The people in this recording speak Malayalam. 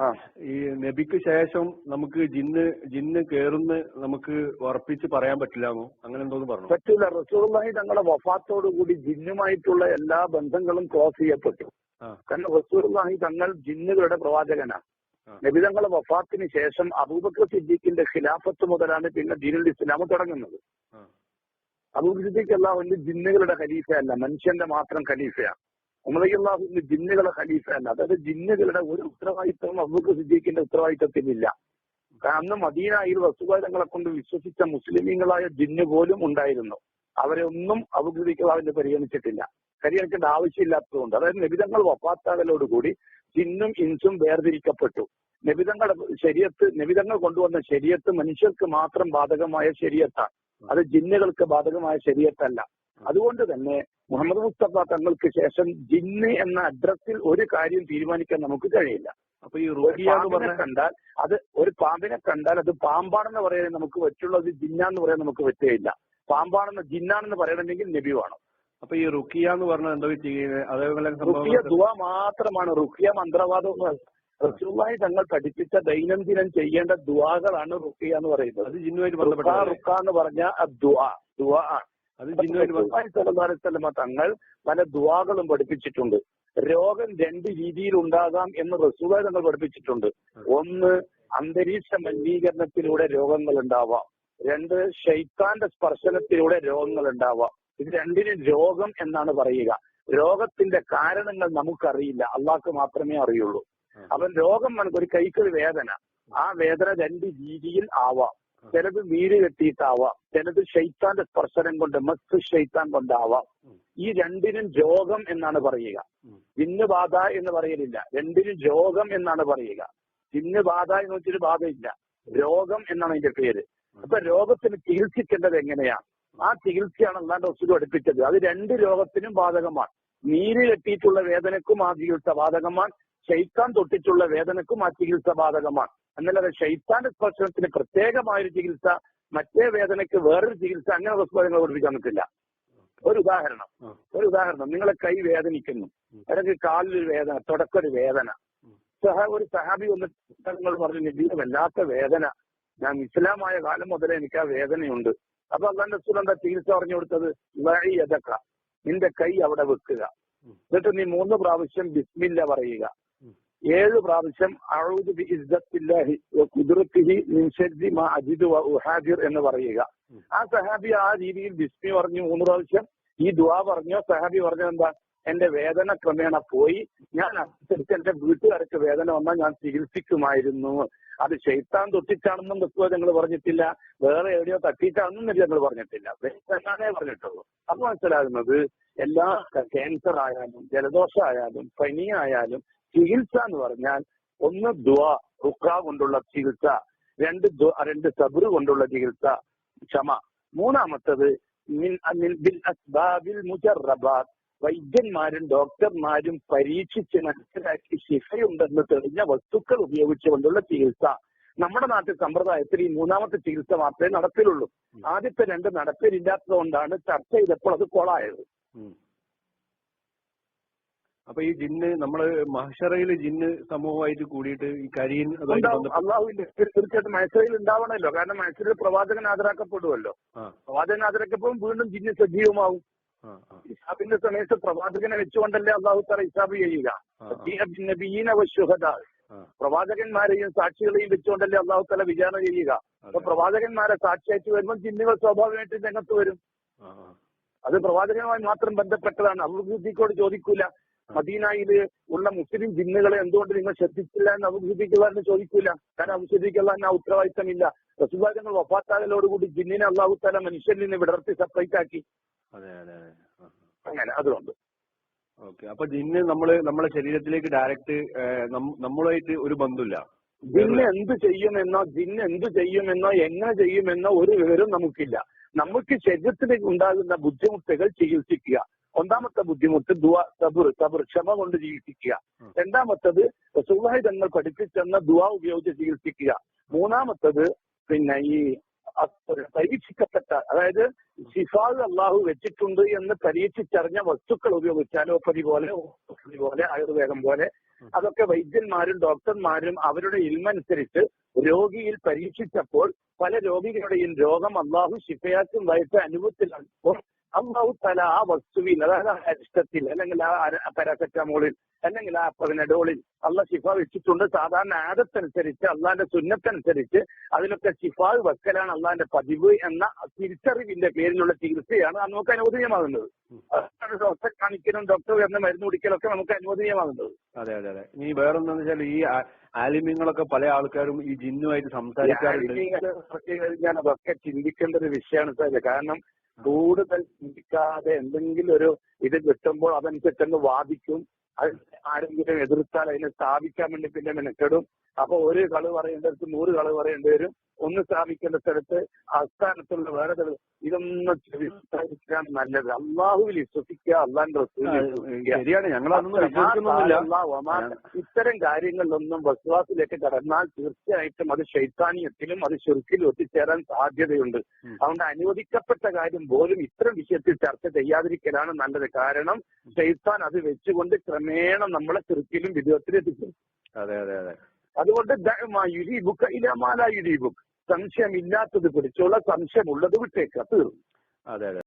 ആ. ഈ നബിക്ക് ശേഷം നമുക്ക് ജിന്ന് ജിന്ന് കേറുന്ന് നമുക്ക് ഉറപ്പിച്ച് പറയാൻ പറ്റില്ലാന്നോ? അങ്ങനെ എന്തോന്ന് പറഞ്ഞു? പറ്റില്ല. റസൂർലാഹി തങ്ങളുടെ വഫാത്തോടുകൂടി ജിന്നുമായിട്ടുള്ള എല്ലാ ബന്ധങ്ങളും ക്ലോസ് ചെയ്യപ്പെട്ടു. കാരണം റസൂർലാഹി തങ്ങൾ ജിന്നുകളുടെ പ്രവാചകനാണ് ആ. നബി തങ്ങളുടെ വഫാത്തിന് ശേഷം അബൂബക്കർ സിദ്ദീഖിന്റെ ഖിലാഫത്ത് മുതലാണ് പിന്നെ ദീനുൽ ഇസ്ലാം തുടങ്ങുന്നത്. അബൂബക്കർ സിദ്ദീഖ് ഒന്ന് ജിന്നുകളുടെ ഖലീഫയല്ല. മനുഷ്യന്റെ മാത്രം ഖലീഫയാണ് ഉമറയ്യല്ലാഹുവിന്റെ ജിന്നുകളെ ഖലീഫ അല്ല അതായത് ജിന്നുകളുടെ ഒരു ഉത്തരവാദിത്വം അബൂബക്കർ സിദ്ദീഖിന്റെ ഉത്തരവാദിത്വത്തിലില്ല കാരണം മദീന മദീനയിൽ വസ്തുവാദങ്ങളെ കൊണ്ട് വിശ്വസിച്ച മുസ്ലിമീങ്ങളായ ജിന്ന് പോലും ഉണ്ടായിരുന്നു. അവരെ ഒന്നും അബൂബക്കർ പരിഗണിച്ചിട്ടില്ല. പരിഗണിക്കേണ്ട ആവശ്യമില്ലാത്തതുകൊണ്ട്. അതായത് നബിതങ്ങൾ കൂടി ജിന്നും ഇൻസും വേർതിരിക്കപ്പെട്ടു. നിബിതങ്ങളുടെ ശരീരത്ത് നിബിതങ്ങൾ കൊണ്ടുവന്ന ശരീരത്ത് മനുഷ്യർക്ക് മാത്രം ബാധകമായ ശരീരത്താണ്. അത് ജിന്നുകൾക്ക് ബാധകമായ ശരീരത്തല്ല. അതുകൊണ്ട് തന്നെ മുഹമ്മദ് മുസ്തഫ തങ്ങൾക്ക് ശേഷം ജിന്ന് എന്ന അഡ്രസ്സിൽ ഒരു കാര്യം തീരുമാനിക്കാൻ നമുക്ക് കഴിയില്ല. അപ്പൊ ഈ പാമ്പിനെ പറഞ്ഞ കണ്ടാൽ അത് ഒരു പാമ്പിനെ കണ്ടാൽ അത് പാമ്പാണെന്ന് പറയാൻ നമുക്ക് പറ്റുള്ളത് ജിന്നാന്ന് പറയാൻ നമുക്ക് പറ്റുകയില്ല പാമ്പാണെന്ന് ജിന്നാണെന്ന് പറയണമെങ്കിൽ നബി വേണം. അപ്പൊ ഈ റുക്കിയ എന്ന് പറഞ്ഞത് എന്താ അതേപോലെ റുക്കിയ ദുവ മാത്രമാണ്. റുക്കിയ മന്ത്രവാദം റസൂലായി തങ്ങൾ പഠിപ്പിച്ച ദൈനംദിനം ചെയ്യേണ്ട ദുവാകളാണ് റുക്കിയ എന്ന് പറയുന്നത്. റുക്ക എന്ന് പറഞ്ഞ ദുവാ. ദുആ ആണ്. അത് തങ്ങൾ പല ദുആകളും പഠിപ്പിച്ചിട്ടുണ്ട്. രോഗം രണ്ട് രീതിയിൽ ഉണ്ടാകാം എന്ന് റസൂല തങ്ങൾ പഠിപ്പിച്ചിട്ടുണ്ട് ഒന്ന് അന്തരീക്ഷ മലിനീകരണത്തിലൂടെ രോഗങ്ങൾ ഉണ്ടാവാം. രണ്ട് ഷെയ്ത്താന്റെ സ്പർശനത്തിലൂടെ രോഗങ്ങൾ ഉണ്ടാവാം. ഇത് രണ്ടിനും രോഗം എന്നാണ് പറയുക. രോഗത്തിന്റെ കാരണങ്ങൾ നമുക്കറിയില്ല. അള്ളാഹ്ക്ക് മാത്രമേ അറിയുള്ളൂ. അവൻ രോഗം നമുക്ക് ഒരു കൈക്കൊരു വേദന. ആ വേദന രണ്ട് രീതിയിൽ ആവാം. ചിലത് വീര് കെട്ടിയിട്ടാവാം ചിലത് ഷെയ്ത്താന്റെ സ്പർശനം കൊണ്ട് മസ്ത് ഷെയ്ത്താൻ കൊണ്ടാവാം. ഈ രണ്ടിനും രോഗം എന്നാണ് പറയുക. ഇന്ന് ബാധ എന്ന് പറയലില്ല. രണ്ടിനും രോഗം എന്നാണ് പറയുക. ഇന്ന് ബാധ എന്ന് വെച്ചൊരു ബാധയില്ല. രോഗം എന്നാണ് അതിന്റെ പേര്. അപ്പൊ രോഗത്തിന് ചികിത്സിക്കേണ്ടത് എങ്ങനെയാണ്? ആ ചികിത്സയാണ് അല്ലാണ്ട് ഒസുഖം പഠിപ്പിച്ചത്. അത് രണ്ട് രോഗത്തിനും ബാധകമാണ്. നീര് കെട്ടിയിട്ടുള്ള വേദനക്കും ആ ചികിത്സ ബാധകമാണ്. ഷെയ്ത്താൻ തൊട്ടിട്ടുള്ള വേദനക്കും ആ ചികിത്സ ബാധകമാണ്. എന്നല്ലാതെ ഷെയ്ത്താന്റെ സ്പർശനത്തിന് പ്രത്യേകമായൊരു ചികിത്സ മറ്റേ വേദനയ്ക്ക് വേറൊരു ചികിത്സ അങ്ങനെ പുസ്തകങ്ങൾ പഠിപ്പിക്കാൻ പറ്റില്ല ഒരു ഉദാഹരണം. ഒരു ഉദാഹരണം. നിങ്ങളെ കൈ വേദനിക്കുന്നു. അല്ലെങ്കിൽ കാലിലൊരു വേദന തുടക്കൊരു വേദന. സഹ ഒരു സഹാബി ഒന്ന് നിങ്ങൾ പറഞ്ഞു നബിയുടെ വല്ലാത്ത വേദന. ഞാൻ ഇസ്ലാമായ കാലം മുതലേ എനിക്ക് ആ വേദനയുണ്ട്. അപ്പൊ അള്ളാൻ റസൂൽ എന്താ ചികിത്സ പറഞ്ഞു കൊടുത്തത്? വഴി എതക്ക നിന്റെ കൈ അവിടെ വെക്കുക. എന്നിട്ട് നീ മൂന്ന് പ്രാവശ്യം ബിസ്മില്ല പറയുക. ഏഴ് പ്രാവശ്യം അഊദു ബി ഇസ്ദത്തില്ലാഹി മിൻ ശർരി മാ അജിദു ഉഹാദിർ എന്ന് പറയുക. ആ സഹാബി ആ രീതിയിൽ ബിസ്മി പറഞ്ഞു മൂന്ന് പ്രാവശ്യം. ഈ ദുവാ പറഞ്ഞോ. സഹാബി പറഞ്ഞോ എന്താ? എന്റെ വേദന ക്രമേണ പോയി. ഞാൻ അനുസരിച്ച് എന്റെ വീട്ടുകാർക്ക് വേദന വന്നാൽ ഞാൻ ചികിത്സിക്കുമായിരുന്നു. അത് ഷെയ്ത്താൻ തൊട്ടിച്ചാണെന്നും ഞങ്ങൾ പറഞ്ഞിട്ടില്ല. വേറെ എവിടെയോ തട്ടിയിട്ടാണെന്നും ഞങ്ങൾ പറഞ്ഞിട്ടില്ല. വേദനാണേ പറഞ്ഞിട്ടുള്ളൂ. അത് മനസ്സിലാകുന്നത് എല്ലാ ക്യാൻസർ ആയാലും ജലദോഷം ആയാലും പനി ആയാലും ചികിത്സ എന്ന് പറഞ്ഞാൽ ഒന്ന് ദുആ റുക്ക കൊണ്ടുള്ള ചികിത്സ രണ്ട് രണ്ട് സബറ് കൊണ്ടുള്ള ചികിത്സ ക്ഷമ. മൂന്നാമത്തത് വൈദ്യന്മാരും ഡോക്ടർമാരും പരീക്ഷിച്ച് മനസ്സിലാക്കി ശിഫയുണ്ടെന്ന് തെളിഞ്ഞ വസ്തുക്കൾ ഉപയോഗിച്ചുകൊണ്ടുള്ള ചികിത്സ. നമ്മുടെ നാട്ടിൽ സമ്പ്രദായത്തിൽ ഈ മൂന്നാമത്തെ ചികിത്സ മാത്രമേ നടപ്പിലുള്ളൂ ആദ്യത്തെ രണ്ട് നടപ്പിലില്ലാത്തത് കൊണ്ടാണ് ചർച്ച ചെയ്തപ്പോൾ അത് കൊളായത്. അപ്പൊ ഈ ജിന്ന് നമ്മൾ മഹഷറയിൽ ജിന്ന് സമൂഹമായിട്ട് കൂടിയിട്ട് ഈ കരിയൻ അള്ളാഹുവിന്റെ തീർച്ചയായിട്ടും മഹസറയിൽ ഉണ്ടാവണമല്ലോ. കാരണം മഹസറിൽ പ്രവാചകൻ ആദരാക്കപ്പെടുവല്ലോ. ആ. പ്രവാചകൻ ഹാജരാക്കപ്പെടും വീണ്ടും ജിന്ന് സജീവമാവും. ഇസാബിന്റെ സമയത്ത് പ്രവാചകനെ വെച്ചുകൊണ്ടല്ലേ അള്ളാഹു തറ ഇസാബ് ചെയ്യുക. പ്രവാചകന്മാരെയും സാക്ഷികളെയും വെച്ചുകൊണ്ടല്ലേ അള്ളാഹു തല വിചാരണ ചെയ്യുക. അപ്പൊ പ്രവാചകന്മാരെ സാക്ഷിയായിട്ട് വരുമ്പോൾ ജിന്നുകൾ സ്വാഭാവികമായിട്ട് രംഗത്ത് വരും. അത് പ്രവാചകനുമായി മാത്രം ബന്ധപ്പെട്ടതാണ്. അബുദ്ധിക്കോട് ചോദിക്കൂല. മദീനയിൽ ഉള്ള മുസ്ലിം ജിന്നുകളെ എന്തുകൊണ്ട് നിങ്ങൾ ശ്രദ്ധിച്ചില്ല എന്ന് അബുദ്ധിക്കുള്ളതെന്ന് ചോദിക്കൂല? കാരണം അബുദ്ധിക്കുള്ള ആ ഉത്തരവാദിത്തമില്ല. റസുബാദങ്ങൾ വഫാത്താകലോടുകൂടി ജിന്നിനെ അള്ളാഹു തല മനുഷ്യനിൽ നിന്ന് വിടർത്തി സെപ്പറേറ്റ് ആക്കി. അങ്ങനെ അതുകൊണ്ട്. ഓക്കെ. അപ്പൊ ജിന്ന് നമ്മൾ നമ്മളെ ശരീരത്തിലേക്ക് ഡയറക്റ്റ് നമ്മളുമായിട്ട് ഒരു ബന്ധമില്ല ജിന്ന് എന്ത് ചെയ്യുമെന്നോ ജിന്ന് എന്ത് ചെയ്യുമെന്നോ എങ്ങനെ ചെയ്യുമെന്നോ ഒരു വിവരം നമുക്കില്ല. നമുക്ക് ശരീരത്തിലേക്ക് ഉണ്ടാകുന്ന ബുദ്ധിമുട്ടുകൾ ചികിത്സിക്കുക. ഒന്നാമത്തെ ബുദ്ധിമുട്ട് ദുവ സബുർ സബുർ ക്ഷമ കൊണ്ട് ചികിത്സിക്കുക. രണ്ടാമത്തത് സുഹായി തങ്ങൾ പഠിപ്പിച്ചെന്ന ദുവ ഉപയോഗിച്ച് ചികിത്സിക്കുക. മൂന്നാമത്തത് പിന്നെ ഈ പരീക്ഷിക്കപ്പെട്ട അതായത് ശിഫാദ് അള്ളാഹു വെച്ചിട്ടുണ്ട് എന്ന് പരീക്ഷിച്ചറിഞ്ഞ വസ്തുക്കൾ ഉപയോഗിച്ച് അലോപ്പതി പോലെ ഹോമിയോപ്പതി പോലെ ആയുർവേദം പോലെ അതൊക്കെ വൈദ്യന്മാരും ഡോക്ടർമാരും അവരുടെ ഇൽമനുസരിച്ച് രോഗിയിൽ പരീക്ഷിച്ചപ്പോൾ പല രോഗികളുടെയും രോഗം അള്ളാഹു ശിഫയാക്കും വയസ്സ് അനുഭവത്തിലാണ് അള്ളാഹു തല ആ വസ്തുവിൽ അതായത് ആ അരിഷ്ടത്തിൽ അല്ലെങ്കിൽ ആ പാരാസെറ്റാമോളിൽ അല്ലെങ്കിൽ ആ പതിനടോളിൽ അള്ള ശിഫ വെച്ചിട്ടുണ്ട്. സാധാരണ ആദത്തനുസരിച്ച് അള്ളാന്റെ സുന്നത്തനുസരിച്ച് അതിലൊക്കെ ശിഫാവ് വെക്കലാണ് അള്ളാന്റെ പതിവ് എന്ന തിരിച്ചറിവിന്റെ പേരിലുള്ള ചികിത്സയാണ് അത് നമുക്ക് അനുവദനീയമാകുന്നത്. അതാണ് ഡോക്ടറെ കാണിക്കലും ഡോക്ടർ എന്ന മരുന്ന് കുടിക്കലൊക്കെ നമുക്ക് അനുവദനീയമാകുന്നത്. അതെ അതെ അതെ. ഇനി വേറൊന്നെന്ന് വെച്ചാൽ ഈ ആലിമ്യങ്ങളൊക്കെ പല ആൾക്കാരും ഈ ജിന്നുമായിട്ട് സംസാരിക്കാറുണ്ട്. ഞാൻ അതൊക്കെ ചിന്തിക്കേണ്ട ഒരു വിഷയമാണ് സാറേ. കാരണം കൂടുതൽ ചിന്തിക്കാതെ എന്തെങ്കിലും ഒരു ഇത് കിട്ടുമ്പോൾ അതനുസരിച്ച് വാദിക്കും. അത് ആരെങ്കിലും എതിർത്താൽ അതിനെ സ്ഥാപിക്കാൻ വേണ്ടി പിന്നെ മെനക്കെടും. അപ്പൊ ഒരു കൾ പറയേണ്ടടുത്ത് നൂറ് കൾ പറയേണ്ടി വരും. ഒന്ന് സ്ഥാപിക്കേണ്ട സ്ഥലത്ത് ആസ്ഥാനത്തുള്ള വേറെ ഇതൊന്നും ചെവിസ്ഥാനിക്കാൻ നല്ലത്. അള്ളാഹുവിൽ വിശ്വസിക്കുക അള്ളാന്റെ ശരിയാണ്. ഞങ്ങൾ ഇത്തരം കാര്യങ്ങളിലൊന്നും വസ്വാസിലേക്ക് കടന്നാൽ തീർച്ചയായിട്ടും അത് ശൈത്താനിയത്തിലും അത് ശുർക്കിലും എത്തിച്ചേരാൻ സാധ്യതയുണ്ട്. അതുകൊണ്ട് അനുവദിക്കപ്പെട്ട കാര്യം പോലും ഇത്തരം വിഷയത്തിൽ ചർച്ച ചെയ്യാതിരിക്കലാണ് നല്ലത്. കാരണം ശൈത്താൻ അത് വെച്ചുകൊണ്ട് ക്രമേണ നമ്മളെ ചെറുക്കിലും വിധത്തിലെത്തിക്കും അതെ അതെ അതെ. അതുകൊണ്ട് ദഅ്മാ യുരീബുക ഇലാ മാ ലാ യുരീബുക സംശയമില്ലാത്തത് പിടിച്ചുള്ള സംശയമുള്ളത് വിട്ടേക്കുക തീർന്നു. അതെ അതെ.